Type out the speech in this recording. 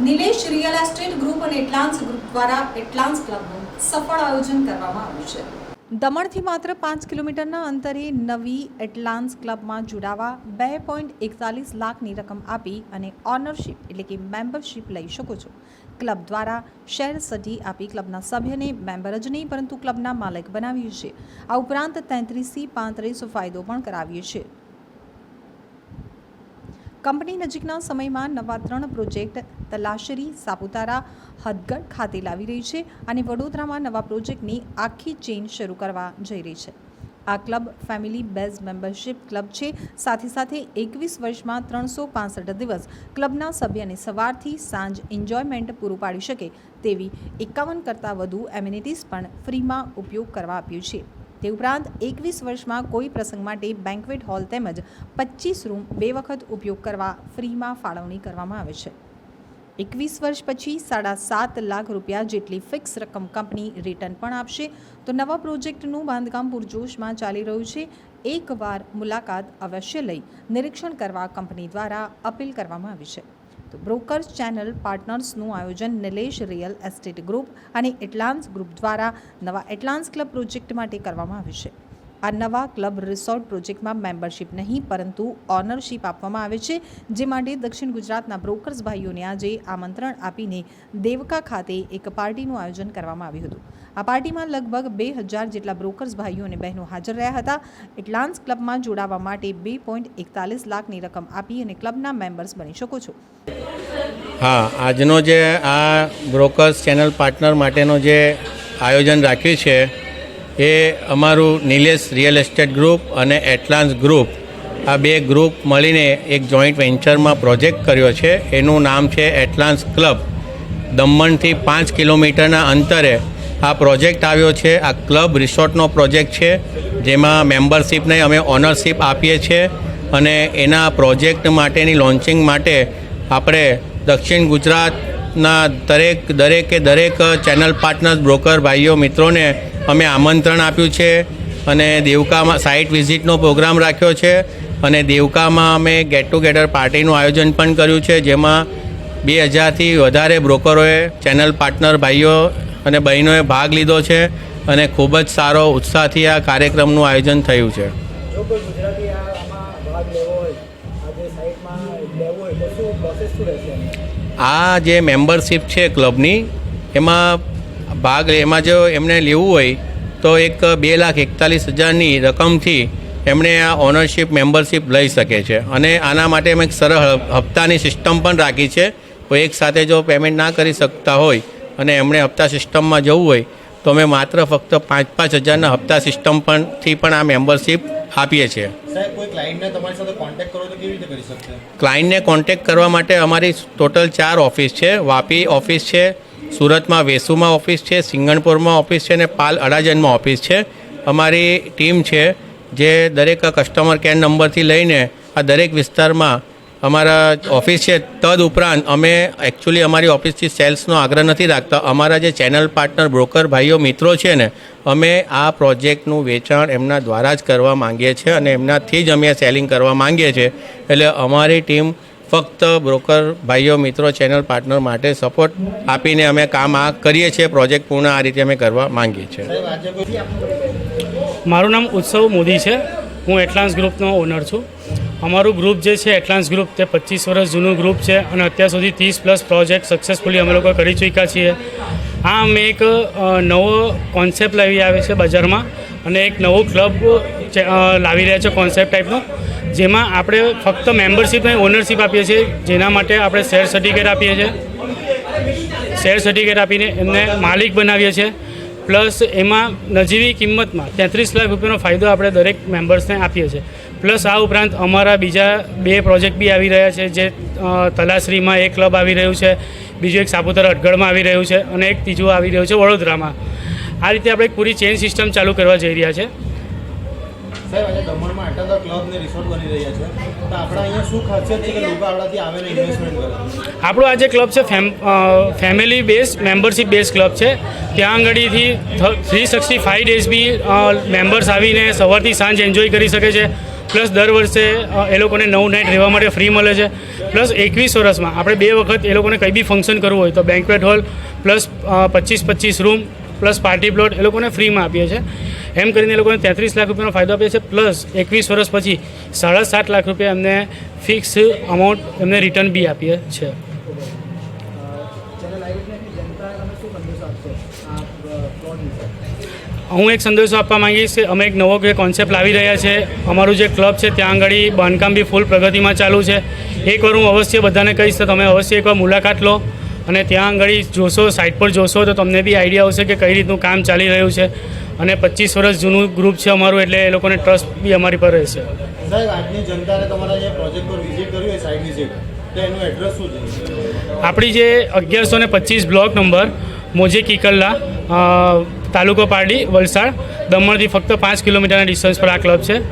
Nilesh real estate group અને એટલાન્સ group દ્વારા એટલાન્સ ક્લબનું સફળ આયોજન કરવામાં આવ્યું છે. દમણથી માત્ર પાંચ કિલોમીટરના અંતરે નવી એટલાન્સ ક્લબમાં જોડાવા બે પોઈન્ટ એકતાલીસ લાખની રકમ આપી અને ઓનરશિપ એટલે કે મેમ્બરશીપ લઈ શકો છો. ક્લબ દ્વારા શેર સઢી આપી ક્લબના સભ્યને મેમ્બર જ નહીં, પરંતુ ક્લબના માલિક બનાવીએ છીએ. આ ઉપરાંત તેત્રીસથી પાંત્રીસ ફાયદો પણ કરાવીએ છીએ. કંપની નજીકના સમયમાં નવા ત્રણ પ્રોજેક્ટ તલાશરી, સાપુતારા, હદગઢ ખાતે લાવી રહી છે અને વડોદરામાં નવા પ્રોજેક્ટની આખી ચેઇન શરૂ કરવા જઈ રહી છે. આ club family base membership club છે. સાથે સાથે એકવીસ વર્ષમાં ત્રણસો પાંસઠ દિવસ ક્લબના સભ્યને સવારથી સાંજ એન્જોયમેન્ટ પૂરું પાડી શકે તેવી એકાવન કરતાં વધુ એમ્યુનિટીઝ પણ ફ્રીમાં ઉપયોગ કરવા આપ્યું છે. તે ઉપરાંત એકવીસ વર્ષમાં કોઈ પ્રસંગ માટે બેન્કવેટ હોલ તેમજ પચીસ રૂમ બે વખત ઉપયોગ કરવા ફ્રીમાં ફાળવણી કરવામાં આવે છે. એકવીસ વર્ષ પછી સાડા સાત લાખ રૂપિયા જેટલી ફિક્સ રકમ કંપની રિટર્ન પણ આપશે. તો નવા પ્રોજેક્ટનું બાંધકામ પૂરજોશમાં ચાલી રહ્યું છે. એકવાર મુલાકાત અવશ્ય લઈ નિરીક્ષણ કરવા કંપની દ્વારા અપીલ કરવામાં આવી છે. તો બ્રોકર્સ ચેનલ પાર્ટનર્સનું આયોજન નિલેશ રિયલ એસ્ટેટ ગ્રુપ અને એટલાન્સ ગ્રુપ દ્વારા નવા એટલાન્સ ક્લબ પ્રોજેક્ટ માટે કરવામાં આવ્યું છે. આ નવા ક્લબ રિસોર્ટ પ્રોજેક્ટમાં મેમ્બરશિપ નહીં, પરંતુ ઓનરશિપ આપવામાં આવે છે, જે માટે દક્ષિણ ગુજરાતના બ્રોકર્સ ભાઈઓને આજે આમંત્રણ આપીને દેવકા ખાતે એક પાર્ટીનું આયોજન કરવામાં આવ્યું હતું. આ પાર્ટીમાં લગભગ બે હજાર જેટલા બ્રોકર્સ ભાઈઓ અને બહેનો હાજર રહ્યા હતા. એટલાન્સ ક્લબમાં જોડાવા માટે બે પોઈન્ટ એકતાલીસ લાખની રકમ આપી અને ક્લબના મેમ્બર્સ બની શકો છો. હા, આજનો જે આ બ્રોકર્સ ચેનલ પાર્ટનર માટેનો જે આયોજન રાખ્યું છે એ અમારું નિલેશ રિયલ એસ્ટેટ ગ્રુપ અને એટલાન્સ ગ્રુપ, આ બે ગ્રુપ મળીને એક જોઈન્ટ વેન્ચરમાં પ્રોજેક્ટ કર્યો છે. એનું નામ છે એટલાન્સ ક્લબ. દમણથી પાંચ કિલોમીટરના અંતરે આ પ્રોજેક્ટ આવ્યો છે. આ ક્લબ રિસોર્ટનો પ્રોજેક્ટ છે, જેમાં મેમ્બરશીપને અમે ઓનરશિપ આપીએ છીએ અને એના પ્રોજેક્ટ માટેની લોન્ચિંગ માટે આપણે દક્ષિણ ગુજરાતના દરેક, દરેકે દરેક ચેનલ પાર્ટનર્સ, બ્રોકર, ભાઈઓ, મિત્રોને અમે આમંત્રણ આપ્યું છે અને દેવકામાં સાઇટ વિઝિટનો પ્રોગ્રામ રાખ્યો છે અને દેવકામાં અમે ગેટ ટુગેધર પાર્ટીનું આયોજન પણ કર્યું છે જેમાં બે હજારથી વધારે બ્રોકરોએ ચેનલ પાર્ટનર ભાઈઓ અને બહેનોએ ભાગ લીધો છે અને ખૂબ જ સારો ઉત્સાહથી આ કાર્યક્રમનું આયોજન થયું છે? આ જે મેમ્બરશિપ છે ક્લબની એમાં ભાગ એમાં જો એમને લેવું હોય તો એક બે લાખ એકતાલીસ હજારની રકમથી એમણે આ ઓનરશિપ મેમ્બરશિપ લઈ શકે છે. અને આના માટે અમે એક સરળ હપ્તાની સિસ્ટમ પણ રાખી છે. કોઈ એક સાથે જો પેમેન્ટ ના કરી શકતા હોય અને એમણે હપ્તા સિસ્ટમમાં જવું હોય તો અમે માત્ર ફક્ત પાંચ પાંચ હજારના હપ્તા સિસ્ટમ પણ થી પણ આ મેમ્બરશિપ આપીએ છીએ. ક્લાયન્ટને કોન્ટેક્ટ કરવા માટે અમારી ટોટલ ચાર ઓફિસ છે. વાપી ઓફિસ છે સુરતમાં વેસુમાં ઓફિસ છે, સિંગણપુરમાં ઓફિસ છે અને પાલ અડાજનમાં ઓફિસ છે. અમારી ટીમ છે જે દરેક કસ્ટમર કેર નંબરથી લઈને આ દરેક વિસ્તારમાં અમારા ઓફિસ છે. તદ ઉપરાંત અમે એકચ્યુઅલી અમારી ઓફિસથી સેલ્સનો આગ્રહ નથી રાખતા. અમારા જે ચેનલ પાર્ટનર બ્રોકર ભાઈઓ, મિત્રો છે ને, અમે આ પ્રોજેક્ટનું વેચાણ એમના દ્વારા જ કરવા માંગીએ છીએ અને એમનાથી જ અમે સેલિંગ કરવા માંગીએ છીએ. એટલે અમારી ટીમ ફક્ત બ્રોકર ભાઈઓ, મિત્રો, ચેનલ પાર્ટનર માટે સપોર્ટ આપીને અમે કામ આ કરીએ છીએ. પ્રોજેક્ટ પૂર્ણ આ રીતે અમે કરવા માંગીએ છીએ. મારું નામ ઉત્સવ મોદી છે. હું એટલાન્સ ગ્રુપનો ઓનર છું. અમારું ગ્રુપ જે છે, એટલાન્સ ગ્રુપ, તે પચીસ વર્ષ જૂનું ગ્રુપ છે અને અત્યાર સુધી ત્રીસ પ્લસ પ્રોજેક્ટ સક્સેસફુલી અમે લોકો કરી ચૂક્યા છીએ. આ અમે એક નવો કોન્સેપ્ટ લાવી આવે છે બજારમાં અને એક નવો ક્લબ લાવી રહ્યા છે કોન્સેપ્ટ ટાઈપનો જેમાં આપણે ફક્ત મેમ્બરશીપ નહીં ઓનરશીપ આપીએ છીએ. જેના માટે આપણે શેર સર્ટિફિકેટ આપીએ છીએ. શેર સર્ટિફિકેટ આપીને એમને માલિક બનાવીએ છીએ. પ્લસ એમાં નજીવી કિંમતમાં તેત્રીસ લાખ રૂપિયાનો ફાયદો આપણે દરેક મેમ્બર્સને આપીએ છીએ. પ્લસ આ ઉપરાંત અમારા બીજા બે પ્રોજેક્ટ બી આવી રહ્યા છે, જે તલાશ્રીમાં એક ક્લબ આવી રહ્યું છે, બીજું એક સાપુતારા અટગળમાં આવી રહ્યું છે, અને એક ત્રીજું આવી રહ્યું છે વડોદરામાં. આ રીતે આપણે એક પૂરી ચેન સિસ્ટમ ચાલુ કરવા જઈ રહ્યા છે. સાહેબ, આજે દમણમાં આટલા બધા ક્લબ ને રિસોર્ટ બની રહ્યા છે. તો આપણા અહીંયા શું ખાસિયત છે કે લોકો આપણાથી આવે ને ઇન્વેસ્ટમેન્ટ કરે? આપણો આ જે ક્લબ છે fam family base membership base club છે. ત્યાં આગળથી થ્રી સિક્સટી ફાઇવ ડેઝ બી મેમ્બર્સ આવીને સવારથી સાંજ એન્જોય કરી શકે છે. પ્લસ દર વર્ષે એ લોકોને નવ નાઇટ રહેવા માટે ફ્રી મળે છે. પ્લસ એકવીસ વર્ષમાં આપણે બે વખત એ લોકોને કંઈ બી ફંક્શન કરવું હોય તો બેન્કવેટ હોલ પ્લસ પચીસ પચીસ રૂમ પ્લસ પાર્ટી પ્લોટ એ લોકોને ફ્રીમાં આપીએ છીએ. એમ કરીને એ લોકોને તેત્રીસ લાખ રૂપિયાનો ફાયદો આપે છે પ્લસ એકવીસ વર્ષ પછી સાડા સાત લાખ રૂપિયા એમને ફિક્સ અમાઉન્ટ એમને રિટર્ન બી આપીએ વિશે હું એક સંદેશો આપવા માંગીશ કે અમે એક નવો જે કોન્સેપ્ટ લાવી રહ્યા છે, અમારું જે ક્લબ છે, ત્યાં આગળ બાંધકામ બી ફૂલ પ્રગતિમાં ચાલુ છે. એકવાર હું અવશ્ય બધાને કહીશ તો તમે અવશ્ય એકવાર મુલાકાત લો. અને ત્યાં આગળ જોશો સાઇટ પર જોશો તો તમને બી આઈડિયા આવશે કે કઈ રીતનું કામ ચાલી રહ્યું છે. અને પચીસ વર્ષ જૂનું ગ્રુપ છે અમારું એટલે એ લોકોને ટ્રસ્ટ બી અમારી પર રહેશે. સાહેબ આજની જનતાને તમારા જે પ્રોજેક્ટ પર વિઝિટ કર્યું હોય સાઇટ વિઝિટ તો એનું એડ્રેસ શું છે? આપણી જે અગિયારસો ને પચીસ બ્લોક નંબર મોજે કિકલ્લા તાલુકો પારડી વલસાડ દમણથી ફક્ત પાંચ કિલોમીટરના ડિસ્ટન્સ પર આ ક્લબ છે.